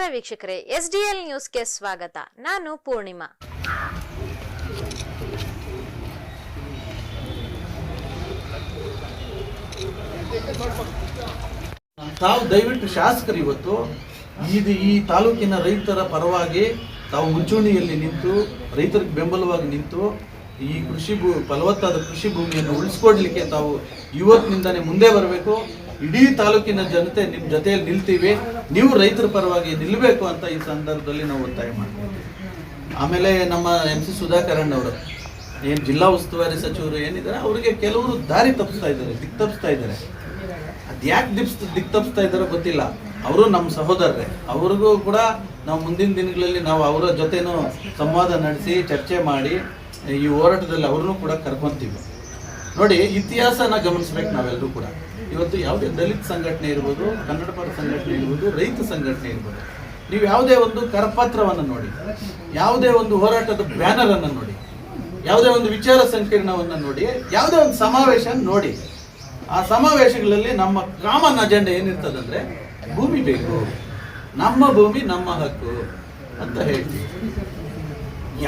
ನಮಸ್ಕಾರ ವೀಕ್ಷಕರೇ S D L ನ್ಯೂಸ್ಗೆ ಸ್ವಾಗತ. ನಾನು ಪೂರ್ಣಿಮಾ. ತಾವು ದಯವಿಟ್ಟು ಶಾಸಕರು ಇವತ್ತು ಇದು ಈ ತಾಲೂಕಿನ ರೈತರ ಪರವಾಗಿ ತಾವು ಮುಂಚೂಣಿಯಲ್ಲಿ ನಿಂತು, ರೈತರಿಗೆ ಬೆಂಬಲವಾಗಿ ನಿಂತು, ಈ ಕೃಷಿ ಭೂ, ಫಲವತ್ತಾದ ಕೃಷಿ ಭೂಮಿಯನ್ನು ಉಳಿಸ್ಕೊಡ್ಲಿಕ್ಕೆ ತಾವು ಇವತ್ತಿನಿಂದನೇ ಮುಂದೆ ಬರಬೇಕು. ಇಡೀ ತಾಲೂಕಿನ ಜನತೆ ನಿಮ್ಮ ಜೊತೆಯಲ್ಲಿ ನಿಲ್ತೀವಿ. ನೀವು ರೈತರ ಪರವಾಗಿ ನಿಲ್ಲಬೇಕು ಅಂತ ಈ ಸಂದರ್ಭದಲ್ಲಿ ನಾವು ಒತ್ತಾಯ ಮಾಡ್ತೀವಿ. ಆಮೇಲೆ ನಮ್ಮ ಎಂ ಸಿ ಸುಧಾಕರಣ್ಣ ಅವರು, ಏನು ಜಿಲ್ಲಾ ಉಸ್ತುವಾರಿ ಸಚಿವರು ಏನಿದ್ದಾರೆ, ಅವರಿಗೆ ಕೆಲವರು ದಾರಿ ತಪ್ಪಿಸ್ತಾ ಇದ್ದಾರೆ, ದಿಕ್ ತಪ್ಪಿಸ್ತಾ ಇದ್ದಾರೆ. ಅದು ಯಾಕೆ ದಿಪ್ಸ್ ದಿಕ್ ತಪ್ಪಿಸ್ತಾ ಇದ್ದಾರೋ ಗೊತ್ತಿಲ್ಲ. ಅವರು ನಮ್ಮ ಸಹೋದರರೇ. ಅವ್ರಿಗೂ ಕೂಡ ನಾವು ಮುಂದಿನ ದಿನಗಳಲ್ಲಿ ನಾವು ಅವರ ಜೊತೆನೂ ಸಂವಾದ ನಡೆಸಿ, ಚರ್ಚೆ ಮಾಡಿ, ಈ ಹೋರಾಟದಲ್ಲಿ ಅವ್ರನ್ನೂ ಕೂಡ ಕರ್ಕೊತೀವಿ. ನೋಡಿ, ಇತಿಹಾಸನ ಗಮನಿಸ್ಬೇಕು ನಾವೆಲ್ಲರೂ ಕೂಡ. ಇವತ್ತು ಯಾವುದೇ ದಲಿತ ಸಂಘಟನೆ ಇರ್ಬೋದು ಕನ್ನಡ ಪರ ಸಂಘಟನೆ ಇರ್ಬೋದು, ರೈತ ಸಂಘಟನೆ ಇರ್ಬೋದು, ನೀವು ಯಾವುದೇ ಒಂದು ಕರಪತ್ರವನ್ನು ನೋಡಿ, ಯಾವುದೇ ಒಂದು ಹೋರಾಟದ ಬ್ಯಾನರ್ ಅನ್ನು ನೋಡಿ, ಯಾವುದೇ ಒಂದು ವಿಚಾರ ಸಂಕೀರ್ಣವನ್ನು ನೋಡಿ, ಯಾವುದೇ ಒಂದು ಸಮಾವೇಶ ನೋಡಿ, ಆ ಸಮಾವೇಶಗಳಲ್ಲಿ ನಮ್ಮ ಕಾಮನ್ ಅಜೆಂಡಾ ಏನಿರ್ತದಂದ್ರೆ ಭೂಮಿ ಬೇಕು, ನಮ್ಮ ಭೂಮಿ ನಮ್ಮ ಹಕ್ಕು ಅಂತ ಹೇಳ್ತೀವಿ.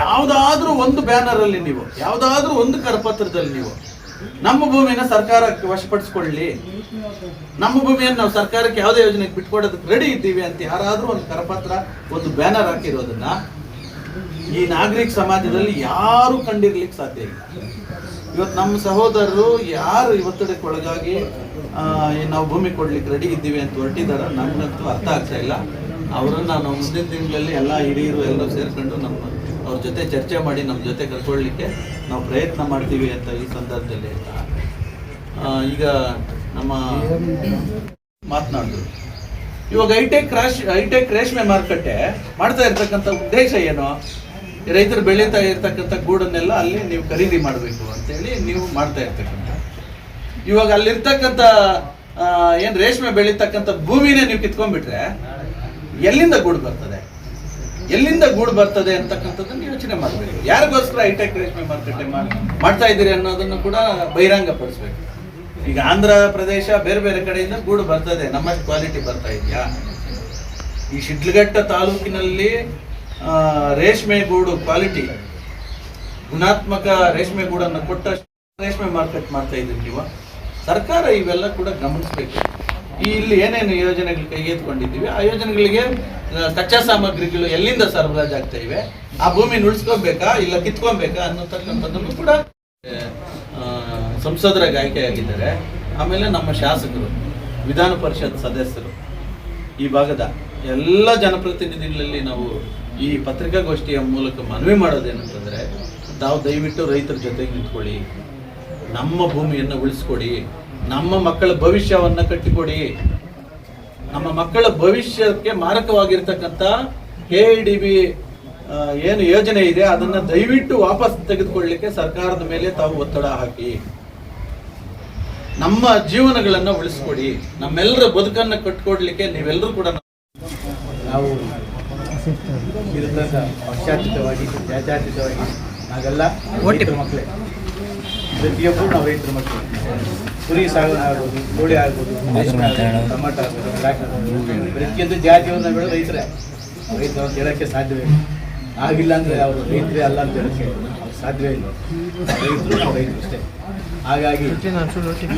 ಯಾವುದಾದ್ರೂ ಒಂದು ಬ್ಯಾನರಲ್ಲಿ ನೀವು, ಯಾವುದಾದ್ರೂ ಒಂದು ಕರಪತ್ರದಲ್ಲಿ ನೀವು ನಮ್ಮ ಭೂಮಿಯನ್ನು ಸರ್ಕಾರಕ್ಕೆ ವಶಪಡಿಸ್ಕೊಳ್ಳಿ. ನಮ್ಮ ಭೂಮಿಯನ್ನು ನಾವು ಸರ್ಕಾರಕ್ಕೆ ಯಾವುದೇ ಯೋಜನೆಗೆ ಬಿಟ್ಕೊಡೋದಕ್ಕೆ ರೆಡಿ ಇದ್ದೀವಿ ಅಂತ ಯಾರಾದರೂ ಒಂದು ಕರಪತ್ರ, ಒಂದು ಬ್ಯಾನರ್ ಹಾಕಿರೋದನ್ನ ಈ ನಾಗರಿಕ ಸಮಾಜದಲ್ಲಿ ಯಾರು ಕಂಡಿರ್ಲಿಕ್ಕೆ ಸಾಧ್ಯ ಇಲ್ಲ. ಇವತ್ತು ನಮ್ಮ ಸಹೋದರರು ಯಾರು ಒತ್ತಡಕ್ಕೆ ಒಳಗಾಗಿ ನಾವು ಭೂಮಿ ಕೊಡ್ಲಿಕ್ಕೆ ರೆಡಿ ಇದ್ದೀವಿ ಅಂತ ಹೊರಟಿದಾರ ನಮ್ಗಂತೂ ಅರ್ಥ ಆಗ್ತಾ ಇಲ್ಲ. ಅವರನ್ನು ನಾವು ಮುಂದಿನ ತಿಂಗಳಲ್ಲಿ ಎಲ್ಲ ಹಿರಿಯರು ಎಲ್ಲರೂ ಸೇರ್ಕೊಂಡು ನಮ್ಮ ಅವ್ರ ಜೊತೆ ಚರ್ಚೆ ಮಾಡಿ ನಮ್ಮ ಜೊತೆ ಕರ್ಕೊಳ್ಳಿಕ್ಕೆ ನಾವು ಪ್ರಯತ್ನ ಮಾಡ್ತೀವಿ ಅಂತ ಈ ಸಂದರ್ಭದಲ್ಲಿ ಈಗ ನಮ್ಮ ಮಾತನಾಡಿದ್ರು. ಇವಾಗ ಐಟೆಕ್ ರಾಶ್ ಐಟೆಕ್ ರೇಷ್ಮೆ ಮಾರುಕಟ್ಟೆ ಮಾಡ್ತಾ ಇರ್ತಕ್ಕಂಥ ಉದ್ದೇಶ ಏನು? ರೈತರು ಬೆಳೀತಾ ಇರ್ತಕ್ಕಂಥ ಗೂಡನ್ನೆಲ್ಲ ಅಲ್ಲಿ ನೀವು ಖರೀದಿ ಮಾಡಬೇಕು ಅಂತೇಳಿ ನೀವು ಮಾಡ್ತಾ ಇರ್ತಕ್ಕಂಥ. ಇವಾಗ ಅಲ್ಲಿರ್ತಕ್ಕಂಥ ಏನ್ ರೇಷ್ಮೆ ಬೆಳೀತಕ್ಕಂಥ ಭೂಮಿನೇ ನೀವು ಕಿತ್ಕೊಂಡ್ಬಿಟ್ರೆ ಎಲ್ಲಿಂದ ಗೂಡು ಬರ್ತದೆ? ಎಲ್ಲಿಂದ ಗೂಡು ಬರ್ತದೆ ಅಂತಕ್ಕಂಥದ್ದನ್ನು ಯೋಚನೆ ಮಾಡಬೇಕು. ಯಾರಿಗೋಸ್ಕರ ಹೈಟೆಕ್ ರೇಷ್ಮೆ ಮಾರುಕಟ್ಟೆ ಮಾಡ್- ಮಾಡ್ತಾ ಇದ್ದೀರಿ ಅನ್ನೋದನ್ನು ಕೂಡ ಬಹಿರಂಗ ಪಡಿಸ್ಬೇಕು ಈಗ ಆಂಧ್ರ ಪ್ರದೇಶ ಬೇರೆ ಬೇರೆ ಕಡೆಯಿಂದ ಗೂಡು ಬರ್ತದೆ ನಮ್ಮಷ್ಟು ಕ್ವಾಲಿಟಿ ಬರ್ತಾ ಇದೆಯಾ? ಈ ಶಿಡ್ಲಘಟ್ಟ ತಾಲೂಕಿನಲ್ಲಿ ರೇಷ್ಮೆ ಗೂಡು ಕ್ವಾಲಿಟಿ ಗುಣಾತ್ಮಕ ರೇಷ್ಮೆ ಗೂಡನ್ನು ಕೊಟ್ಟ ರೇಷ್ಮೆ ಮಾರ್ಕೆಟ್ ಮಾಡ್ತಾ ಇದ್ದೀರಿ ನೀವು. ಸರ್ಕಾರ ಇವೆಲ್ಲ ಕೂಡ ಗಮನಿಸಬೇಕು. ಇಲ್ಲಿ ಏನೇನು ಯೋಜನೆಗಳು ಕೈಗೆತ್ಕೊಂಡಿದ್ದೀವಿ ಆ ಯೋಜನೆಗಳಿಗೆ ಕಚ್ಚಾ ಸಾಮಗ್ರಿಗಳು ಎಲ್ಲಿಂದ ಸರಬರಾಜು ಆಗ್ತಾ ಇವೆ? ಆ ಭೂಮಿ ಉಳಿಸ್ಕೊಬೇಕಾ ಇಲ್ಲ ಕಿತ್ಕೊಬೇಕಾ ಅನ್ನೋತಕ್ಕಂಥದ್ದನ್ನು ಕೂಡ ಸಂಸದರ ಆಯ್ಕೆಯಾಗಿದ್ದಾರೆ. ಆಮೇಲೆ ನಮ್ಮ ಶಾಸಕರು, ವಿಧಾನ ಪರಿಷತ್ ಸದಸ್ಯರು ಈ ಭಾಗದ ಎಲ್ಲ ಜನಪ್ರತಿನಿಧಿಗಳಲ್ಲಿ ನಾವು ಈ ಪತ್ರಿಕಾಗೋಷ್ಠಿಯ ಮೂಲಕ ಮನವಿ ಮಾಡೋದೇನಂತಂದರೆ ತಾವು ದಯವಿಟ್ಟು ರೈತರ ಜೊತೆಗೆ ನಿಂತ್ಕೊಳ್ಳಿ. ನಮ್ಮ ಭೂಮಿಯನ್ನು ಉಳಿಸ್ಕೊಡಿ. ನಮ್ಮ ಮಕ್ಕಳ ಭವಿಷ್ಯವನ್ನ ಕಟ್ಟಿಕೊಡಿ. ನಮ್ಮ ಮಕ್ಕಳ ಭವಿಷ್ಯಕ್ಕೆ ಮಾರಕವಾಗಿರ್ತಕ್ಕಂಥ ಕೆ ಡಿ ಬಿ ಏನು ಯೋಜನೆ ಇದೆ ಅದನ್ನ ದಯವಿಟ್ಟು ವಾಪಸ್ ತೆಗೆದುಕೊಳ್ಳಿಕ್ಕೆ ಸರ್ಕಾರದ ಮೇಲೆ ತಾವು ಒತ್ತಡ ಹಾಕಿ. ನಮ್ಮ ಜೀವನಗಳನ್ನ ಉಳಿಸ್ಕೊಡಿ. ನಮ್ಮೆಲ್ಲರ ಬದುಕನ್ನ ಕಟ್ಕೊಡ್ಲಿಕ್ಕೆ ನೀವೆಲ್ಲರೂ ಕೂಡ ನಾವು ಪಕ್ಷಾತೀತವಾಗಿ ಜಾತ್ಯಾತೀತವಾಗಿ ನಾವೆಲ್ಲ ಮಕ್ಕಳೇ. ಪ್ರತಿಯೊಬ್ಬರು ನಾವು ರೈತರ ಮಕ್ಕಳು ಕುರಿ ಸಾಗಣೆ ಆಗ್ಬೋದು ಕೋಳಿ ಆಗ್ಬೋದು ಟೊಮಾಟೊ ಆಗ್ಬೋದು ಆಗ್ಬೋದು. ಪ್ರತಿಯೊಂದು ಜಾತಿಯವ್ರನ್ನ ಬೆಳೆದು ರೈತರೇ. ರೈತ ಅಂತ ಹೇಳೋಕ್ಕೆ ಸಾಧ್ಯವೇ ಇಲ್ಲ. ಆಗಿಲ್ಲ ಅಂದರೆ ಅವರು ರೈತರೇ ಅಲ್ಲ ಅಂತ ಹೇಳೋಕ್ಕೆ ಸಾಧ್ಯವೇ ಇಲ್ಲ. ರೈತರು ನಾವು ರೈತರು ಅಷ್ಟೇ. ಹಾಗಾಗಿ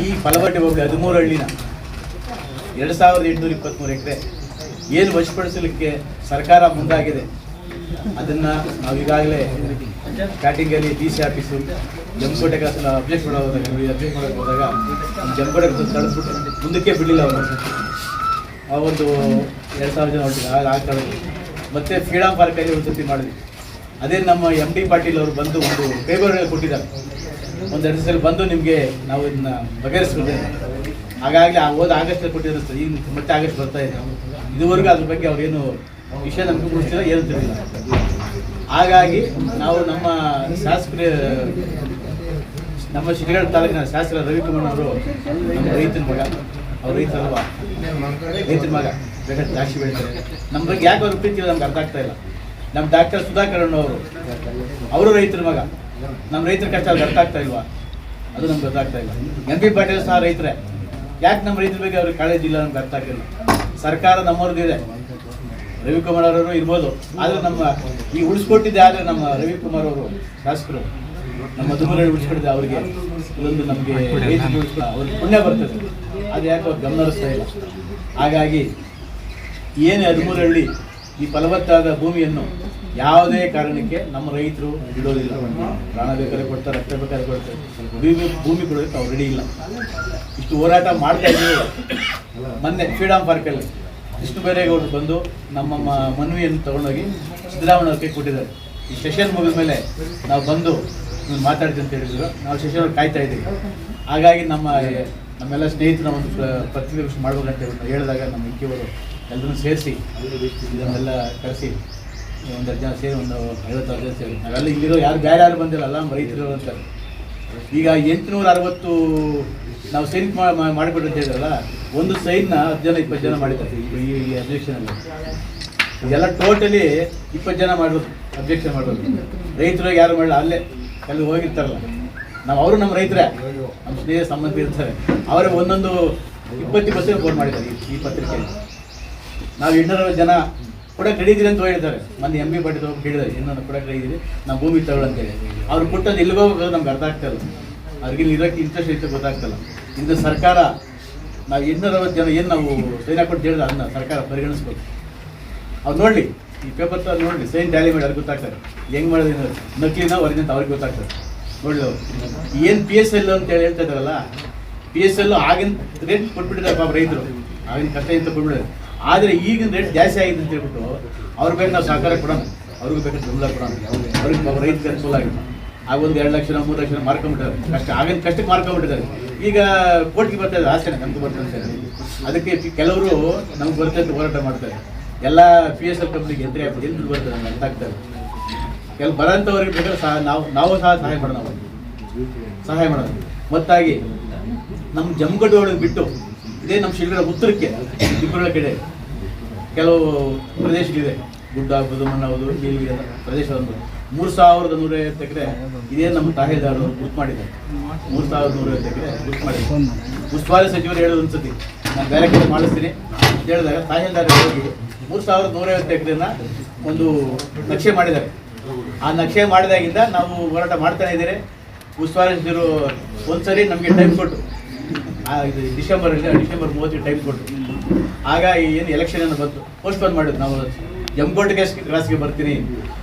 ಈ ಫಲವಟ್ಟಿ ಹೋಗಿ ಹದಿಮೂರು ಹಳ್ಳಿನ ಎರಡು ಸಾವಿರದ ಎಂಟುನೂರ ಇಪ್ಪತ್ತ್ಮೂರು ಎಕರೆ ಏನು ವಶಪಡಿಸಲಿಕ್ಕೆ ಸರ್ಕಾರ ಮುಂದಾಗಿದೆ ಅದನ್ನು ನಾವು ಈಗಾಗಲೇ ಸ್ಟಾರ್ಟಿಂಗಲ್ಲಿ ಡಿ ಸಿ ಆಫೀಸು ಜಂಪೋಟೆ ಕಾಸನ್ನು ಅಬ್ಜೆಕ್ಟ್ ಮಾಡೋ ಹೋದಾಗ ಅಬ್ಜೆಕ್ಟ್ ಮಾಡೋಕ್ಕೆ ಹೋದಾಗ ಜಂಪೋಟೆ ತಳಿಸ್ಬಿಟ್ಟು ಮುಂದಕ್ಕೆ ಬಿಡಲಿಲ್ಲ ಅವರು. ಆ ಒಂದು ಎರಡು ಸಾವಿರ ಜನ ಹೊರಟಿದ್ರು. ಆಗ ಆ ಕಾಲದಲ್ಲಿ ಮತ್ತು ಫ್ರೀಡಮ್ ಪಾರ್ಕಲ್ಲಿ ಒಂದು ಸತಿ ಮಾಡಿದ್ವಿ. ಅದೇ ನಮ್ಮ ಎಂ ಡಿ ಪಾಟೀಲ್ ಅವರು ಬಂದು ಒಂದು ಪೇಪರ್ ಕೊಟ್ಟಿದ್ದಾರೆ. ಒಂದು ಎರಡು ಸಲ ಬಂದು ನಿಮಗೆ ನಾವು ಇದನ್ನ ಬಗೆಹರಿಸ್ಕೊಂಡೆ ಹಾಗಾಗಲೇ ಆ ಹೋದ ಆಗಸ್ಟ್ ಕೊಟ್ಟಿರೋ ಸರ್. ಈಗ ಮತ್ತೆ ಆಗಸ್ಟ್ ಬರ್ತಾ ಇದೆ. ಇದುವರೆಗೂ ಅದ್ರ ಬಗ್ಗೆ ಅವ್ರೇನು ವಿಷಯ ನಮಗೆ ಗೊತ್ತಿಲ್ಲ ಏನು ಹಾಗಾಗಿ ನಾವು ನಮ್ಮ ಶಾಸಕರ, ನಮ್ಮ ಶಿರಗಡ ತಾಲೂಕಿನ ಶಾಸಕ ರವಿಕುಮಾರ್ ಅವರು ನಮ್ಮ ರೈತನ ಮಗ, ಅವ್ರ ರೈತರಲ್ವಾ ರೈತನ ಮಗ ಬೇಕಾದ್ರೆ ದ್ರಾಕ್ಷಿ ಬೆಳೀತಾರೆ. ನಮ್ಮ ಬಗ್ಗೆ ಯಾಕೆ ಅವ್ರ ಪ್ರೀತಿ ನಮ್ಗೆ ಅರ್ಥ ಆಗ್ತಾ ಇಲ್ಲ. ನಮ್ಮ ಡಾಕ್ಟರ್ ಸುಧಾಕರಣ್ಣ ಅವರು ಅವರು ರೈತರ ಮಗ. ನಮ್ಮ ರೈತರ ಕಷ್ಟ ಅವ್ರಿಗೆ ಅರ್ಥ ಆಗ್ತಾ ಇಲ್ವಾ? ಅದು ನಮ್ಗೆ ಗೊತ್ತಾಗ್ತಾ ಇಲ್ಲ. ಎಂ ಪಿ ಪಾಟೀಲ್ ಸಹ ರೈತರೇ. ಯಾಕೆ ನಮ್ಮ ರೈತರ ಬಗ್ಗೆ ಅವ್ರಿಗೆ ಕಾಳಜಿ ಇಲ್ಲ, ನಮ್ಗೆ ಅರ್ಥ ಆಗ್ತಿಲ್ಲ ಸರ್ಕಾರ ನಮ್ಮವ್ರದ್ದು ಇದೆ. ರವಿಕುಮಾರ್ ಅವರು ಇರ್ಬೋದು. ಆದರೆ ನಮ್ಮ ಈ ಉಳಿಸ್ಕೊಟ್ಟಿದ್ದೆ ಆದರೆ ನಮ್ಮ ರವಿಕುಮಾರ್ ಅವರು ಶಾಸಕರು. ನಮ್ಮ ದುರ್ಗದಲ್ಲಿ ಉಳಿಸ್ಕೊಟ್ಟಿದ್ದೆ ಅವರಿಗೆ. ಇದೊಂದು ನಮಗೆ ಅವ್ರಿಗೆ ಪುಣ್ಯ ಬರ್ತದೆ. ಅದು ಯಾಕೋ ಅವ್ರು ಗಮನ ಹರಿಸ್ತಾ ಇಲ್ಲ? ಹಾಗಾಗಿ ಏನೇ ಹದಿಮೂರಹಳ್ಳಿ ಈ ಫಲವತ್ತಾದ ಭೂಮಿಯನ್ನು ಯಾವುದೇ ಕಾರಣಕ್ಕೆ ನಮ್ಮ ರೈತರು ಬಿಡೋದಿಲ್ಲ. ಪ್ರಾಣ ಬೇಕಾದ್ರೆ ಕೊಡ್ತಾರೆ ರಕ್ತ ಬೇಕಾದ್ರೆ ಕೊಡ್ತಾರೆ. ಭೂಮಿ ಭೂಮಿ ಕೊಡೋದಕ್ಕೆ ಅವ್ರು ರೆಡಿ ಇಲ್ಲ. ಇಷ್ಟು ಹೋರಾಟ ಮಾಡ್ತಾ ಇದ್ದೀವಿ. ಮೊನ್ನೆ ಫ್ರೀಡಮ್ ಪಾರ್ಕಲ್ಲಿ. ವಿಷ್ಣು ಬೈರೇಗೌಡರು ಬಂದು ನಮ್ಮ ಮನವಿಯನ್ನು ತಗೊಂಡೋಗಿ ಸಿದ್ದರಾಮಯ್ಯ ಕೈ ಕೊಟ್ಟಿದ್ದಾರೆ. ಈ ಸೆಷನ್ ಮುಗಿದ ಮೇಲೆ ನಾವು ಬಂದು ನೀವು ಮಾತಾಡ್ತೀವಿ ಅಂತ ಹೇಳಿದ್ರು. ನಾವು ಸೆಷನ್ ಕಾಯ್ತಾ ಇದ್ದೀವಿ. ಹಾಗಾಗಿ ನಮ್ಮ, ನಮ್ಮೆಲ್ಲ ಸ್ನೇಹಿತರ ಒಂದು ಪ್ರ- ಪತ್ರಿಕಾಗೋಷ್ಠಿ ಮಾಡ್ಬೇಕಂತ ಹೇಳಿ ಹೇಳಿದಾಗ ನಮ್ಮ ಇಕ್ಕಿಯವರು ಎಲ್ಲರೂ ಸೇರಿಸಿ ಇದನ್ನೆಲ್ಲ ಕರೆಸಿ ಒಂದು ಜನ ಸೇರಿ ಒಂದು ಐವತ್ತಾರು ಜನ ಸೇರಿ. ನಾವೆಲ್ಲ ಇಲ್ಲಿರೋ ಯಾರು, ಬೇರೆ ಯಾರು ನಮ್ಮ ರೈತರು ಅಂತಾರೆ. ಈಗ ಎಂಟುನೂರ ಅರವತ್ತು ನಾವು ಸೈನ್ ಮಾಡಿಬಿಟ್ಟು ಹೇಳಿದ್ರಲ್ಲ, ಒಂದು ಸೈನ್ನ ಹತ್ತು ಜನ ಇಪ್ಪತ್ತು ಜನ ಮಾಡಿದ್ದಾರೆ ಈ ಈ ಅಬ್ಜೆಕ್ಷನಲ್ಲಿ ಇದೆಲ್ಲ ಟೋಟಲಿ ಇಪ್ಪತ್ತು ಜನ ಮಾಡೋದು ಅಬ್ಜೆಕ್ಷನ್ ಮಾಡೋದು ರೈತರು ಯಾರು ಮಾಡಲ್ಲ, ಅಲ್ಲೇ, ಅಲ್ಲಿ ಹೋಗಿರ್ತಾರಲ್ಲ. ನಾವು ಅವರು ನಮ್ಮ ರೈತರೇ, ನಮ್ಮ ಸ್ನೇಹ ಸಂಬಂಧ ಇರ್ತಾರೆ. ಅವರೇ ಒಂದೊಂದು ಇಪ್ಪತ್ತು ಪರ್ಸೆಂಟ್ ಫೋನ್ ಮಾಡಿದ್ದಾರೆ ಈ- ಈ ಪತ್ರಿಕೆಯಲ್ಲಿ. ನಾವು ಎಂಟುನೂರ ಜನ ಕೊಡಕ್ಕೆ ಹಿಡಿದಿರಿ ಅಂತ ಹೇಳಿದ್ದಾರೆ. ಮೊನ್ನೆ ಎಂ ಬಿ ಪಾಟೀಲ್ ಹೋಗಿ ಇನ್ನೊಂದು ಪ್ರೊಡಕ್ಟ್ ಹಿಡಿದಿರಿ ನಾವು ಭೂಮಿ ತಗೊಳ್ಳಿ ಅಂತೇಳಿ ಅವ್ರು ಕೊಟ್ಟದ್ದು ಎಲ್ಲಿಗೆ ಹೋಗೋದು ನಮ್ಗೆ ಅರ್ಥ ಆಗ್ತಲ್ಲ ಇಲ್ಲ. ಅವ್ರಿಗೆ ಇರೋಕ್ಕೆ ಇಂಟ್ರೆಸ್ಟ್ ಇತ್ತು ಗೊತ್ತಾಗ್ತಲ್ಲ ಇಂದು ಸರ್ಕಾರ ನಾವು ಎಂಟುನೂರ ಅರವತ್ತು ಜನ ಏನು ನಾವು ಸೈನ್ ಹಾಕೊಂಡು ಹೇಳಿದ್ರೆ ಅದನ್ನ ಸರ್ಕಾರ ಪರಿಗಣಿಸ್ಬೇಕು ಅವ್ರು ನೋಡಲಿ, ಈ ಪೇಪರ್ ತರ ನೋಡಲಿ ಸೈನ್ ಟ್ಯಾಲಿ ಮಾಡಿ ಅವ್ರಿಗೆ ಗೊತ್ತಾಗ್ತಾರೆ ಹೆಂಗೆ ಮಾಡೋದು ನಕಲಿನ ಒರಿಜಿನ್ ಅಂತ ಅವ್ರಿಗೆ ಗೊತ್ತಾಗ್ತದೆ ನೋಡಲಿ ಅವ್ರು. ಏನು ಪಿ ಎಸ್ ಎಲ್ ಅಂತ ಹೇಳಿ ಹೇಳ್ತಾ ಇದ್ದಾರಲ್ಲ ಪಿ ಎಸ್ ಎಲ್ ಆಗಿನ ರೇಟ್ ಕೊಟ್ಬಿಟ್ಟಿದ್ದಾರೆ ಪಾಪ ರೈತರು. ಆಗಿನ ಕಷ್ಟ ಅಂತ ಕೊಟ್ಬಿಟ್ಟಿದ್ದಾರೆ. ಆದರೆ ಈಗಿನ ರೇಟ್ ಜಾಸ್ತಿ ಆಗಿದೆ ಅಂತ ಹೇಳ್ಬಿಟ್ಟು ಅವ್ರ ಬೇಕು ನಾವು ಸಹಕಾರ ಕೊಡೋಣ. ಅವ್ರಿಗೆ ಬೇಕಾದ್ರೆ ಬೆಂಬಲ ಕೊಡೋಣ. ಅವ್ರಿಗೆ ಅವ್ರ ರೈತ ಅನುಕೂಲ ಆಗಿದೆ. ಆಗ ಒಂದು ಎರಡು ಲಕ್ಷ ಮೂರು ಲಕ್ಷ ಮಾರ್ಕೊಂಡ್ಬಿಟ್ಟಾರೆ. ಕಷ್ಟ ಆಗಿನ ಕಷ್ಟಕ್ಕೆ ಮಾರ್ಕೊಂಡ್ಬಿಟ್ಟಿದ್ದಾರೆ. ಈಗ ಕೋರ್ಟ್ಗೆ ಬರ್ತಾ ಇದೆ ಆಸೆನ ನಮ್ಗೆ ಬರ್ತದೆ ಅಂತ. ಅದಕ್ಕೆ ಕೆಲವರು ನಮ್ಗೆ ಬರ್ತದೆ ಅಂತ ಹೋರಾಟ ಮಾಡ್ತಾರೆ. ಎಲ್ಲ ಪಿ ಎಸ್ ಎಲ್ ಕಂಪ್ನಿಗೆ ಎದುರು ಆಗ್ತದೆ ಎಲ್ಲಿ ಬರ್ತದೆ ನಮ್ಗೆ ಅಂತಾಗ್ತಾರೆ ಕೆಲವು ಬರೋಂಥವ್ರಿಗೆ ಬೇಕಾದ್ರೆ ಸಹ ನಾವು ನಾವು ಸಹ ಸಹಾಯ ಮಾಡೋಣ ಸಹಾಯ ಮಾಡೋದು ಮತ್ತಾಗಿ, ನಮ್ಮ ಜಮಗಡ್ಡು ಬಿಟ್ಟು ಇದೇ ನಮ್ಮ ಶಿಲ್ಗಡ ಉತ್ತರಕ್ಕೆ ಇಬ್ಬರ ಕಡೆ ಕೆಲವು ಪ್ರದೇಶಗಳಿದೆ. ಗುಡ್ಡ ಆಗ್ಬೋದು, ಮಣ್ಣು ಇಲ್ಲಿ ಪ್ರದೇಶ ಒಂದು ಮೂರು ಸಾವಿರದ ನೂರೈವತ್ತು ಎಕರೆ ಇದೇ ನಮ್ಮ ತಾಹೇದಾರರು ಗುರ್ತು ಮಾಡಿದ್ದಾರೆ. ಮೂರು ಸಾವಿರದ ನೂರೈವತ್ತು ಎಕರೆ ಗುರ್ತು ಮಾಡಿದ್ದಾರೆ. ಉಸ್ತುವಾರಿ ಸಚಿವರು ಹೇಳೋದು ಅನ್ಸತಿ ನಾನು ಬೇರೆ ಕಡೆ ಮಾಡಿಸ್ತೀನಿ ಅಂತ ಹೇಳಿದಾಗ ತಾಹೇದಾರ ಹೋಗಿ ಮೂರು ಸಾವಿರದ ನೂರೈವತ್ತು ಎಕರೆನ ಒಂದು ನಕ್ಷೆ ಮಾಡಿದ್ದಾರೆ. ಆ ನಕ್ಷೆ ಮಾಡಿದಾಗಿಂದ ನಾವು ಹೋರಾಟ ಮಾಡ್ತಾನೆ ಇದ್ದೀರಿ ಉಸ್ತುವಾರಿ ಸಚಿವರು ಒಂದ್ಸರಿ ನಮಗೆ ಟೈಮ್ ಕೊಟ್ಟು ಇದು ಡಿಸೆಂಬರ್ ಡಿಸೆಂಬರ್ ಮೂವತ್ತು ಟೈಮ್ ಕೊಟ್ಟು ಆಗ ಏನು ಎಲೆಕ್ಷನ್ ಏನು ಬಂತು. ಪೋಸ್ಟ್ಪೋನ್ ಮಾಡಿದ್ರು ನಾವು. ಎಮ್ಗೋಟ್ಗೆ ಕ್ರಾಸ್ಗೆ ಬರ್ತೀನಿ.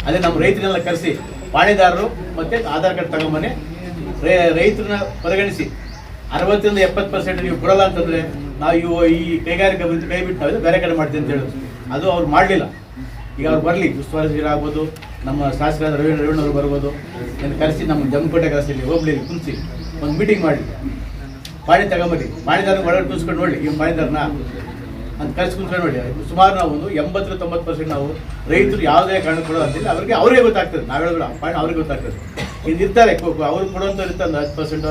ಅದೇ ನಮ್ಮ ರೈತರನ್ನೆಲ್ಲ ಕರೆಸಿ ಪಾಳೆದಾರರು ಮತ್ತು ಆಧಾರ್ ಕಾರ್ಡ್ ತಗೊಂಬನ್ನಿ. ರೈತರನ್ನ ಪರಿಗಣಿಸಿ. ಅರವತ್ತರಿಂದ ಎಪ್ಪತ್ತು ಪರ್ಸೆಂಟ್ ನೀವು ಕೊಡಲ್ಲ ಅಂತಂದರೆ ನಾವು ಇವು ಈ ಕೈಗಾರಿಕೆ ಬಂದು ಕೈ ಬಿಟ್ಟು ನಾವು ಬೇರೆ ಕಡೆ ಮಾಡ್ತೀವಿ ಅಂತ ಹೇಳಿದ್ರು ಅದು ಅವ್ರು ಮಾಡಲಿಲ್ಲ. ಈಗ ಅವ್ರು ಬರಲಿ. ಉಸ್ತುವಾರಿ ಆಗ್ಬೋದು, ನಮ್ಮ ಶಾಸಕರಾದ ರವೀಣ್ ಅವರು ಬರ್ಬೋದು. ಕರೆಸಿ ನಮ್ಮ ಜಮ್ಮಕೋಟೆ ಕರೆಸಿ ಹೋಗ್ಲಿ ಕುಂಚಿ ಒಂದು ಮೀಟಿಂಗ್ ಮಾಡಿ. ಪಾಣಿ ತಗೊಂಬರ್ರಿ ಪಾಣಿದಾರನ ಒಳಗಡೆ ಕೂಸ್ಕೊಂಡು ನೋಡಿ ಈ ಪಾಣಿದಾರನ ಅಂತ ಕರೆಸಿ ಕೂತ್ಕೊಂಡು ನೋಡಿ ಸುಮಾರು ನಾವು ಒಂದು ಎಂಬತ್ತು ತೊಂಬತ್ತು ಪರ್ಸೆಂಟ್ ನಾವು ರೈತರು ಯಾವುದೇ ಕಾರಣ ಕೊಡೋ ಅಂತಿಲ್ಲ ಅವ್ರಿಗೆ ಅವ್ರಿಗೆ ಗೊತ್ತಾಗ್ತದೆ. ನಾವು ಹೇಳಿದ್ರೆ ಪಾಣಿ ಅವ್ರಿಗೆ ಗೊತ್ತಾಗ್ತದೆ. ಇದು ಇರ್ತಾರೆ. ಅವ್ರು ಕೊಡುವಂಥವ್ರು ಇರ್ತಾರೆ. ಒಂದು ಹತ್ತು ಪರ್ಸೆಂಟ್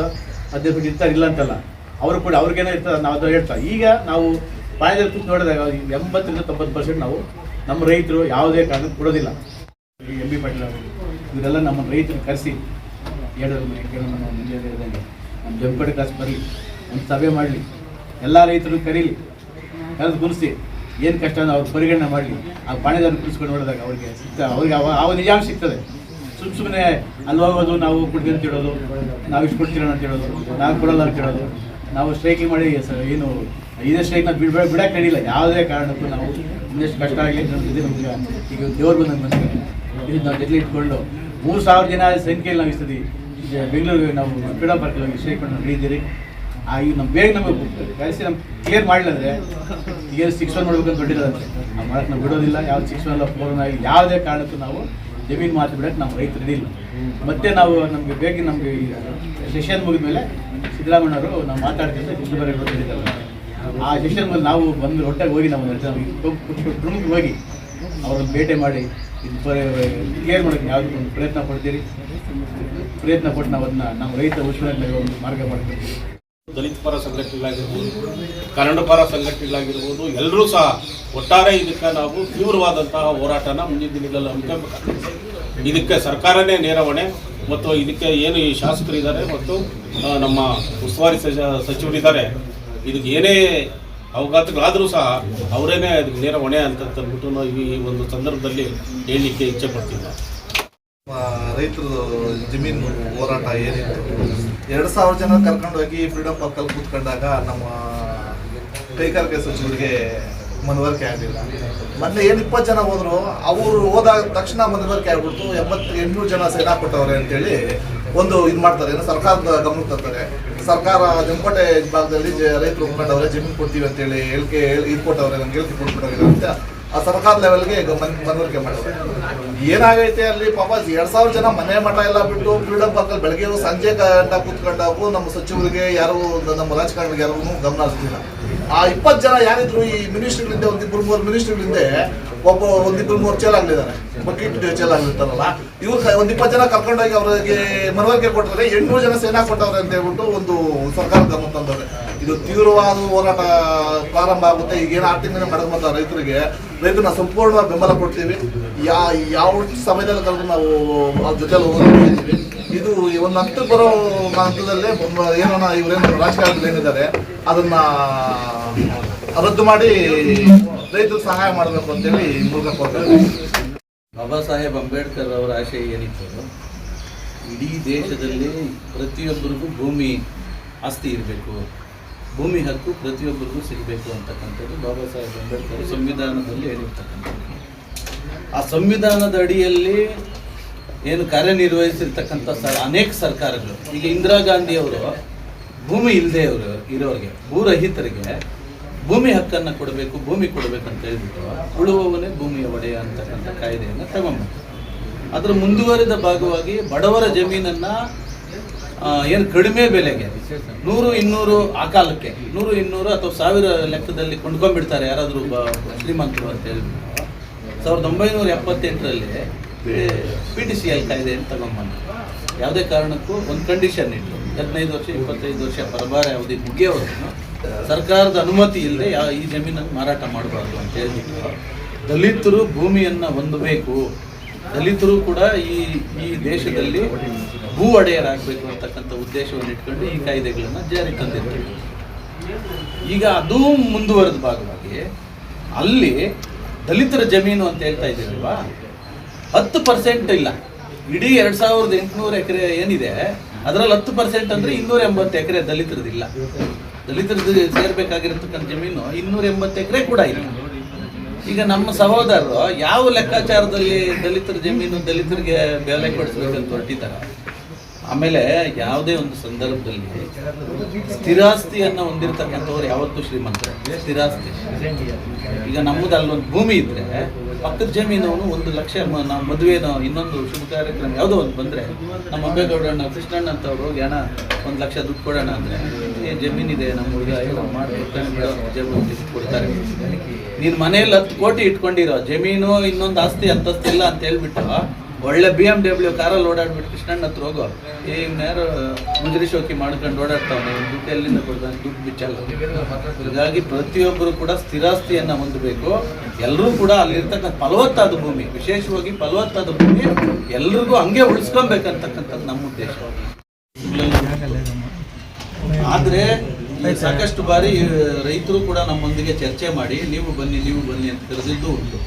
ಹದಿನೈದು ಪರ್ಸೆಂಟ್ ಇರ್ತಾರೆ. ಇಲ್ಲ ಅಂತಲ್ಲ. ಅವರು ಕೂಡ. ಅವ್ರಿಗೇನೋ ಇರ್ತದೆ ನಾವು ಅದು ಹೇಳ್ತಾರೆ ಈಗ ನಾವು ಪಾಣಿದಾರ ಕೂತು ನೋಡಿದಾಗ ಎಂಬತ್ತರಿಂದ ತೊಂಬತ್ತು ಪರ್ಸೆಂಟ್ ನಾವು ನಮ್ಮ ರೈತರು ಯಾವುದೇ ಕಾರಣಕ್ಕೆ ಕೊಡೋದಿಲ್ಲ. ಎಂ ಬಿ ಪಾಟೀಲ್ ಅವರು. ಇವರೆಲ್ಲ ನಮ್ಮ ರೈತರು ಕರೆಸಿ. ಹೇಳೋದು ಕೇಳೋಣ ನಾವು ಮುಂದೆ ಹೇಳಿದಂಗೆ ಜಂಪಡೆ ಕ್ಲಾಸ್ ಬರಲಿ ಒಂದು ಸಭೆ ಮಾಡಲಿ. ಎಲ್ಲ ರೈತರು ಕರೀಲಿ. ಕರೆದು ಗುರುಸಿ ಏನು ಕಷ್ಟ ಅಂದ್ರೆ ಅವ್ರು ಪರಿಗಣನೆ ಮಾಡಲಿ. ಆ ಪಾಣಿದಾರ ಕುಡಿಸ್ಕೊಂಡು ನೋಡಿದಾಗ ಅವ್ರಿಗೆ ಸಿಗ್ತಾ, ಅವ್ರಿಗೆ ಅವ ಅವ ನಿಜಾಂಶ ಸಿಗ್ತದೆ. ಸುಮ್ಮ ಸುಮ್ಮನೆ ಅಲ್ಲಿ ಹೋಗೋದು, ನಾವು ಕೊಡ್ತೀವಿ ಅಂತ ಹೇಳೋದು, ನಾವು ಇಷ್ಟು ಕೊಡ್ತೀರ ಅಂತ ಹೇಳೋದು, ನಾವು ಕೊಡಲ್ಲ ಅಂತ ಹೇಳೋದು. ನಾವು ಸ್ಟ್ರೈಕಿಂಗ್ ಮಾಡಿ ಏನು, ಇದೇ ಸ್ಟ್ರೈಕ್ನ ಬಿಡ್ ಬಿಡಕ್ಕೆ ನಡೀಲ್ಲ. ಯಾವುದೇ ಕಾರಣಕ್ಕೂ ನಾವು ಇನ್ನಷ್ಟು ಕಷ್ಟ ಆಗಲಿ ನಮ್ಗೆ ನಮಗೆ ಈಗ ದೇವ್ರು ಬಂದ ಮನಸ್ಸಿಗೆ ಇದು ನಾವು ಜೊತೆ ಇಟ್ಕೊಂಡು ಮೂರು ಸಾವಿರ ಜನ ಸಂಖ್ಯೆಯಲ್ಲಿ ನಾವು ಇಸ್ತೀವಿ ಬೆಂಗಳೂರಿಗೆ ನಾವು ಕ್ರೀಡಾ ಪಾರ್ಕ್ ಹೋಗಿ ಸ್ಟ್ರೈಕ್ ಮಾಡಿ ನಡೀತೀರಿ ಆ ಈಗ ನಮ್ಮ ಬೇಗ ನಮಗೆ ಕಳಿಸಿ ನಮ್ಮ ಕ್ಲಿಯರ್ ಮಾಡಲಿಲ್ಲ ಅಂದರೆ ಈಗ ಸಿಕ್ಸ್ ಒನ್ ಮಾಡ್ಬೇಕಂತ ದೊಡ್ಡಿರೋದಂತೆ ನಮ್ಮ ಮಾಡಕ್ಕೆ ನಾವು ಬಿಡೋದಿಲ್ಲ. ಯಾವ್ದು ಸಿಕ್ಸ್ ಒನ್ ಫೋರ್ ಒನ್ ಆಗಿ ಯಾವುದೇ ಕಾರಣಕ್ಕೂ ನಾವು ಜಮೀನು ಮಾತು ಬಿಡೋಕ್ಕೆ ನಮ್ಮ ರೈತರು ಇಲ್ಲ ಮತ್ತೆ ನಾವು ನಮಗೆ ಬೇಗ ನಮಗೆ ಸೆಷನ್ ಮುಗಿದ ಮೇಲೆ ಸಿದ್ದರಾಮಯ್ಯವರು ನಾವು ಮಾತಾಡ್ತಿದ್ದೆ ಕೃಷ್ಣಬರ ಹೇಳಿದ್ದಾರೆ. ಆ ಸೆಷನ್ ಮೇಲೆ ನಾವು ಬಂದು ಒಟ್ಟಾಗಿ ಹೋಗಿ ನಾವು ಹೋಗಿ ಅವ್ರನ್ನ ಭೇಟಿ ಮಾಡಿ, ಇದು ಕ್ಲಿಯರ್ ಮಾಡೋಕ್ಕೆ ಯಾವುದಕ್ಕೆ ಒಂದು ಪ್ರಯತ್ನ ಪಡ್ತೀರಿ. ಪ್ರಯತ್ನ ಪಟ್ಟು ನಾವು ಅದನ್ನ ನಮ್ಮ ರೈತ ಉಳಿಸ್ಕೊಳ್ಳೋಕೆ ಒಂದು ಮಾರ್ಗ ಮಾಡ್ತೀವಿ. ದಲಿತ ಪರ ಸಂಘಟನೆಗಳಾಗಿರ್ಬೋದು, ಕನ್ನಡ ಪರ ಸಂಘಟನೆಗಳಾಗಿರ್ಬೋದು, ಎಲ್ಲರೂ ಸಹ ಒಟ್ಟಾರೆ ಇದಕ್ಕೆ ನಾವು ತೀವ್ರವಾದಂತಹ ಹೋರಾಟನ ಮುಂದಿನ ದಿನಗಳಲ್ಲಿ ಹಮ್ಮಿಕೊಳ್ಬೇಕಾಗ್ತದೆ ಇದಕ್ಕೆ ಸರ್ಕಾರನೇ ನೇರ ಹೊಣೆ ಮತ್ತು ಇದಕ್ಕೆ ಏನು ಈ ಶಾಸಕರಿದ್ದಾರೆ ಮತ್ತು ನಮ್ಮ ಉಸ್ತುವಾರಿ ಸಚ- ಸಚಿವರಿದ್ದಾರೆ. ಇದಕ್ಕೆ ಏನೇ ಅವಘಾತಗಳಾದರೂ ಸಹ ಅವರೇನೆ ಅದಕ್ಕೆ ನೇರ ಹೊಣೆ ಅಂತ ಅಂದ್ಬಿಟ್ಟು ನಾವು ಈ ಒಂದು ಸಂದರ್ಭದಲ್ಲಿ ಹೇಳಲಿಕ್ಕೆ ಇಚ್ಛೆ ಪಡ್ತೀವಿ ನಾವು. ರೈತರು ಜಮೀನು ಹೋರಾಟ ಏನಿತ್ತು? ಎರಡು ಸಾವಿರ ಜನ ಕರ್ಕೊಂಡೋಗಿ ಫ್ರೀಡಮ್ ಪಾರ್ಕಲ್ಲಿ ಕೂತ್ಕೊಂಡಾಗ ನಮ್ಮ ಕೈಗಾರಿಕೆ ಸಚಿವರಿಗೆ ಮನವರಿಕೆ ಆಗಲಿಲ್ಲ. ಮೊನ್ನೆ ಏನು ಇಪ್ಪತ್ತು ಜನ ಹೋದ್ರು, ಅವರು ಹೋದಾಗ ತಕ್ಷಣ ಮನವರಿಕೆ ಆಗ್ಬಿಟ್ಟು ಎಂಬತ್ತು, ಎಂಟುನೂರು ಜನ ಸೇನಾ ಕೊಟ್ಟವ್ರೆ ಅಂತೇಳಿ ಒಂದು ಇದು ಮಾಡ್ತಾರೆ, ಏನು ಸರ್ಕಾರದ ಗಮನಕ್ಕೆ ತರ್ತಾರೆ. ಸರ್ಕಾರ ಜಮಕೋಟೆ ಭಾಗದಲ್ಲಿ ರೈತರು ಒಪ್ಕೊಂಡವ್ರೆ, ಜಮೀನು ಕೊಡ್ತೀವಿ ಅಂತೇಳಿ ಹೇಳಿಕೆ ಇದು ಕೊಟ್ಟವ್ರೆ ನಮ್ಗೆ ಹೇಳಿಕೆ ಕೊಟ್ಬಿಟ್ಟವ್ರೆ ಅಂತ ಆ ಸರ್ಕಾರ ಲೆವೆಲ್ಗೆ ಮನ್ ಮನವರಿಕೆ ಮಾಡಿದ್ರೆ. ಏನಾಗೈತೆ ಅಲ್ಲಿ ಪಾಪ ಎರಡ್ ಸಾವಿರ ಜನ ಮನೆ ಮಠ ಎಲ್ಲ ಬಿಟ್ಟು ಫ್ರೀಡಮ್ ಪಾರ್ಕ್ ಅಲ್ಲಿ ಬೆಳಗ್ಗೆ ಸಂಜೆ ಗಂಟ ಕೂತ್ಕೊಂಡಾಗೂ ನಮ್ಮ ಸಚಿವರಿಗೆ ಯಾರು ನಮ್ಮ ರಾಜಕಾರಣಿಗೆ ಯಾರು ಗಮನ ಆ ಇಪ್ಪತ್ತು ಜನ ಯಾರಿದ್ರು ಈ ಮಿನಿಸ್ಟ್ರಿಗಳಿಂದ ಒಂದಿಬ್ಬರು ಮೂರು ಮಿನಿಸ್ಟ್ರಿಗಳಿಂದ ಒಬ್ಬ ಒಂದಿಬ್ಬರು ಮೂರು ಚೇಲ್ ಆಗ್ಲಿದ್ದಾರೆ ಬಕೀಟ್ ಚೇಲ್ ಆಗ್ಲಿರ್ತಾರಲ್ಲ ಇವ್ರು ಒಂದ್ ಇಪ್ಪತ್ತು ಜನ ಕರ್ಕೊಂಡೋಗಿ ಅವರಿಗೆ ಮನವರಿಕೆ ಕೊಟ್ಟರೆ ಎಂಟ್ನೂರು ಜನ ಸೇನಾ ಕೊಟ್ಟವ್ರೆ ಅಂತ ಹೇಳ್ಬಿಟ್ಟು ಒಂದು ಸರ್ಕಾರ ಗಮನ ತಂದವ್ರೆ. ಇದು ತೀವ್ರವಾದ ಹೋರಾಟ ಪ್ರಾರಂಭ ಆಗುತ್ತೆ. ಈಗ ಏನು ಆರು ಮಾಡೋದು ಬಂದ ರೈತರಿಗೆ ರೈತರನ್ನ ಸಂಪೂರ್ಣ ಬೆಂಬಲ ಕೊಡ್ತೀವಿ. ಯಾ, ಯಾವ ಸಮಯದಲ್ಲಿ ಕರೆದು ನಾವು ಅವ್ರ ಜೊತೆ ಹೋಗಿದ್ದೀವಿ ಇದು ಒಂದು ಹತ್ತು ಬರೋ ಹಂತದಲ್ಲೇ ಏನೋ ಇವರೇನು ರಾಜಕಾರಣದಲ್ಲಿ ಏನಿದ್ದಾರೆ, ಅದನ್ನ ರದ್ದು ಮಾಡಿ ರೈತರು ಸಹಾಯ ಮಾಡಬೇಕು ಅಂತೇಳಿ ಮೂಲಕ ಕೊಡ್ತಾರೆ ಬಾಬಾ ಸಾಹೇಬ್ ಅಂಬೇಡ್ಕರ್ ಅವರ ಆಶಯ ಏನಿತ್ತು? ಇಡೀ ದೇಶದಲ್ಲಿ ಪ್ರತಿಯೊಬ್ಬರಿಗೂ ಭೂಮಿ ಆಸ್ತಿ ಇರಬೇಕು. ಭೂಮಿ ಹಕ್ಕು ಪ್ರತಿಯೊಬ್ಬರಿಗೂ ಸಿಗಬೇಕು ಅಂತಕ್ಕಂಥದ್ದು ಬಾಬಾ ಸಾಹೇಬ್ ಅಂಬೇಡ್ಕರ್ ಸಂವಿಧಾನದಲ್ಲಿ ಹೇಳಿರ್ತಕ್ಕಂಥದ್ದು. ಆ ಸಂವಿಧಾನದ ಅಡಿಯಲ್ಲಿ ಏನು ಕಾರ್ಯನಿರ್ವಹಿಸಿರ್ತಕ್ಕಂಥ ಸರ್ ಅನೇಕ ಸರ್ಕಾರಗಳು, ಈಗ ಇಂದಿರಾ ಗಾಂಧಿಯವರು ಭೂಮಿ ಇಲ್ಲದೆ ಅವರು ಇರೋರಿಗೆ, ಭೂರಹಿತರಿಗೆ ಭೂಮಿ ಹಕ್ಕನ್ನು ಕೊಡಬೇಕು, ಭೂಮಿ ಕೊಡಬೇಕು ಅಂತ ಹೇಳ್ಬಿಟ್ಟು ಉಳುವವನೇ ಭೂಮಿಯ ಒಡೆಯ ಅಂತಕ್ಕಂಥ ಕಾಯ್ದೆಯನ್ನು ತಗೊಂಬಂದ್ರು ಅದರ ಮುಂದುವರಿದ ಭಾಗವಾಗಿ ಬಡವರ ಜಮೀನನ್ನ ಏನು ಕಡಿಮೆ ಬೆಲೆಗೆ ನೂರು ಇನ್ನೂರು ಆ ಕಾಲಕ್ಕೆ ನೂರು ಇನ್ನೂರು ಅಥವಾ ಸಾವಿರ ಲೆಕ್ಕದಲ್ಲಿ ಕೊಂಡ್ಕೊಂಡ್ಬಿಡ್ತಾರೆ ಯಾರಾದರೂ ಶ್ರೀಮಂತರು ಅಂತ ಹೇಳಿ. ಸಾವಿರದ ಒಂಬೈನೂರ ಎಪ್ಪತ್ತೆಂಟರಲ್ಲಿ ಪಿ ಟಿ ಸಿ ಎಲ್ ಕಾಯ್ದೆ ಅಂತ ತಗೊಂಬಂದು ಯಾವುದೇ ಕಾರಣಕ್ಕೂ ಒಂದು ಕಂಡೀಷನ್ ಇಟ್ಟು ಹದಿನೈದು ವರ್ಷ ಇಪ್ಪತ್ತೈದು ವರ್ಷ ಪರಭಾರ ಅವಧಿ ಮುಗಿಯೋವರೆಗೂ ಸರ್ಕಾರದ ಅನುಮತಿ ಇಲ್ಲದೆ ಯಾವ ಈ ಜಮೀನನ್ನು ಮಾರಾಟ ಮಾಡಬಾರ್ದು ಅಂತ ಹೇಳಿಬಿಟ್ಟು ದಲಿತರು ಭೂಮಿಯನ್ನು ಹೊಂದಬೇಕು. ದಲಿತರು ಕೂಡ ಈ ಈ ದೇಶದಲ್ಲಿ ಭೂ ಒಡೆಯರಾಗಬೇಕು ಅಂತಕ್ಕಂಥ ಉದ್ದೇಶವನ್ನು ಇಟ್ಕೊಂಡು ಈ ಕಾಯ್ದೆಗಳನ್ನು ಜಾರಿ ತಂದಿರ್ತೀವಿ. ಈಗ ಅದು ಮುಂದುವರೆದ ಭಾಗವಾಗಿ ಅಲ್ಲಿ ದಲಿತರ ಜಮೀನು ಅಂತ ಹೇಳ್ತಾ ಇದ್ದೀವಲ್ವಾ? ಹತ್ತು ಪರ್ಸೆಂಟ್ ಇಲ್ಲ. ಇಡೀ ಎರಡು ಸಾವಿರದ ಎಂಟುನೂರು ಎಕರೆ ಏನಿದೆ, ಅದರಲ್ಲಿ ಹತ್ತು ಪರ್ಸೆಂಟ್ ಅಂದ್ರೆ ಇನ್ನೂರ ಎಂಬತ್ತು ಎಕರೆ ದಲಿತರದಿಲ್ಲ. ದಲಿತರದ್ದು ಸೇರ್ಬೇಕಾಗಿರತಕ್ಕಂಥ ಜಮೀನು ಇನ್ನೂರ ಎಂಬತ್ತು ಎಕರೆ ಕೂಡ ಇಲ್ಲ. ಈಗ ನಮ್ಮ ಸಹೋದರರು ಯಾವ ಲೆಕ್ಕಾಚಾರದಲ್ಲಿ ದಲಿತರ ಜಮೀನು ದಲಿತರಿಗೆ ಬೆಲೆ ಕೊಡಿಸ್ಬೇಕಂತ ಹೊರಟಿದ್ದಾರೆ ಆಮೇಲೆ ಯಾವುದೇ ಒಂದು ಸಂದರ್ಭದಲ್ಲಿ ಸ್ಥಿರಾಸ್ತಿಯನ್ನು ಹೊಂದಿರತಕ್ಕಂಥವ್ರು ಯಾವತ್ತೂ ಶ್ರೀಮಂತರು. ಸ್ಥಿರಾಸ್ತಿ. ಈಗ ನಮ್ಮದು ಅಲ್ಲೊಂದು ಭೂಮಿ ಇದ್ರೆ ಪಕ್ಕದ ಜಮೀನವನು ಒಂದು ಲಕ್ಷ ನಾವು ಇನ್ನೊಂದು ಶುಭ ಕಾರ್ಯಕ್ರಮ ಯಾವುದೋ ಒಂದು ಬಂದ್ರೆ ನಮ್ಮ ಅಂಬೇಗೌಡಣ್ಣ ಕೃಷ್ಣಣ್ಣ ಅಂತವ್ರು ಹೋಗಿ ಒಂದು ಲಕ್ಷ ದುಡ್ಡು ಕೊಡೋಣ ಅಂದ್ರೆ ಏ, ಜಮೀನಿದೆ, ನಮ್ಮ ಹುಡುಗ ಏನೋ ಜಮೀನು ಕೊಡ್ತಾರೆ. ನೀನು ಮನೆಯಲ್ಲಿ ಹತ್ತು ಕೋಟಿ ಇಟ್ಕೊಂಡಿರೋ, ಜಮೀನು ಇನ್ನೊಂದು ಆಸ್ತಿ ಅಂತಸ್ತಿಲ್ಲ ಅಂತ ಹೇಳ್ಬಿಟ್ಟು ಒಳ್ಳೆ ಬಿ ಎಂ ಡಬ್ಲ್ಯೂ ಕಾರಲ್ಲಿ ಓಡಾಡ್ಬಿಟ್ಟು ಕೃಷ್ಣಣ್ಣ ಹತ್ರ ಹೋಗೋ. ಯಾರು ಮುಜರಿ ಶೋಕಿ ಮಾಡ್ಕೊಂಡು ಓಡಾಡ್ತಾವೆ ದುಡ್ಡು ಎಲ್ಲಿಂದ ಕೊಡ್ತಾನೆ? ದುಡ್ಡು ಬಿಚ್ಚಲ್ಲ. ಹೀಗಾಗಿ ಪ್ರತಿಯೊಬ್ಬರು ಕೂಡ ಸ್ಥಿರಾಸ್ತಿಯನ್ನು ಹೊಂದಬೇಕು. ಎಲ್ಲರೂ ಕೂಡ ಅಲ್ಲಿರ್ತಕ್ಕಂಥ ಫಲವತ್ತಾದ ಭೂಮಿ, ವಿಶೇಷವಾಗಿ ಫಲವತ್ತಾದ ಭೂಮಿ ಎಲ್ರಿಗೂ ಹಂಗೆ ಉಳಿಸ್ಕೊಬೇಕಂತಕ್ಕಂಥದ್ದು ನಮ್ಮ ಉದ್ದೇಶ. ಆದರೆ ಸಾಕಷ್ಟು ಬಾರಿ ರೈತರು ಕೂಡ ನಮ್ಮೊಂದಿಗೆ ಚರ್ಚೆ ಮಾಡಿ, ನೀವು ಬನ್ನಿ ನೀವು ಬನ್ನಿ ಅಂತ ಕರೆದಿದ್ದು ಉಂಟು.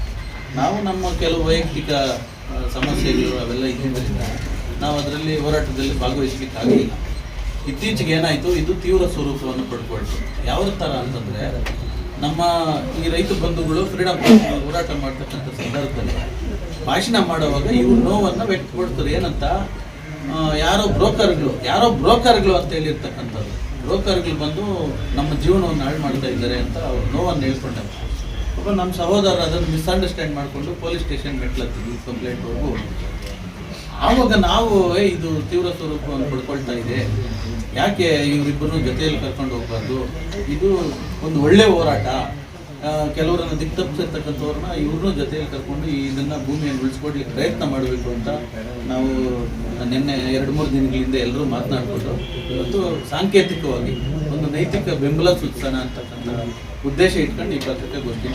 ನಾವು ನಮ್ಮ ಕೆಲವು ವೈಯಕ್ತಿಕ ಸಮಸ್ಯೆಗಳು ಅವೆಲ್ಲ ಇದ್ದಿದ್ದರಿಂದ ನಾವು ಅದರಲ್ಲಿ ಹೋರಾಟದಲ್ಲಿ ಭಾಗವಹಿಸಲಿಕ್ಕಾಗಲಿಲ್ಲ. ಇತ್ತೀಚೆಗೆ ಏನಾಯಿತು? ಇದು ತೀವ್ರ ಸ್ವರೂಪವನ್ನು ಪಡ್ಕೊಳ್ತು. ಯಾವ ಥರ ಅಂತಂದರೆ, ನಮ್ಮ ಈ ರೈತ ಬಂಧುಗಳು ಫ್ರೀಡಮ್ ಹೋರಾಟ ಮಾಡ್ತಕ್ಕಂಥ ಸಂದರ್ಭದಲ್ಲಿ ಭಾಷಣ ಮಾಡುವಾಗ ಇವರು ನೋವನ್ನು ವ್ಯಕ್ತಪಡ್ತಾರೆ ಏನಂತ? ಯಾರೋ ಬ್ರೋಕರ್ಗಳು ಯಾರೋ ಬ್ರೋಕರ್ಗಳು ಅಂತ ಹೇಳಿರ್ತಕ್ಕಂಥದ್ದು ಬ್ರೋಕರ್ಗಳು ಬಂದು ನಮ್ಮ ಜೀವನವನ್ನು ಹಾಳು ಮಾಡ್ತಾ ಇದ್ದಾರೆ ಅಂತ ಅವ್ರು ನೋವನ್ನು ಹೇಳ್ಕೊಂಡಾಗ ಒಬ್ಬ ನಮ್ಮ ಸಹೋದರ ಅದನ್ನು ಮಿಸ್ಅಂಡರ್ಸ್ಟ್ಯಾಂಡ್ ಮಾಡಿಕೊಂಡು ಪೊಲೀಸ್ ಸ್ಟೇಷನ್ ಮೆಟ್ಲತ್ತೀವಿ ಕಂಪ್ಲೇಂಟ್ ಹೋಗು. ಆವಾಗ ನಾವು "ಏ, ಇದು ತೀವ್ರ ಸ್ವರೂಪವನ್ನು ಪಡ್ಕೊಳ್ತಾ ಇದೆ. ಯಾಕೆ ಇವರಿಬ್ಬರನ್ನು ಜೊತೆಯಲ್ಲಿ ಕರ್ಕೊಂಡು ಹೋಗ್ಬಾರ್ದು? ಇದು ಒಂದು ಒಳ್ಳೆ ಹೋರಾಟ. ಕೆಲವರನ್ನು ದಿಕ್ತಪ್ಪಿರ್ತಕ್ಕಂಥವ್ರನ್ನ ಇವ್ರನ್ನೂ ಜೊತೆಯಲ್ಲಿ ಕರ್ಕೊಂಡು ಇದನ್ನು ಭೂಮಿಯನ್ನು ಉಳಿಸ್ಕೊಡ್ಲಿಕ್ಕೆ ಪ್ರಯತ್ನ ಮಾಡಬೇಕು ಅಂತ ನಾವು ನಿನ್ನೆ ಎರಡು ಮೂರು ದಿನಗಳಿಂದ ಎಲ್ಲರೂ ಮಾತನಾಡಿಕೊಂಡು ಇವತ್ತು ಸಾಂಕೇತಿಕವಾಗಿ ಒಂದು ನೈತಿಕ ಬೆಂಬಲ ಸೂಚಿಸೋಣ ಅಂತಕ್ಕಂಥ ಉದ್ದೇಶ ಇಟ್ಕೊಂಡು ಈ ಪತ್ರಿಕಾಗೋಷ್ಠಿ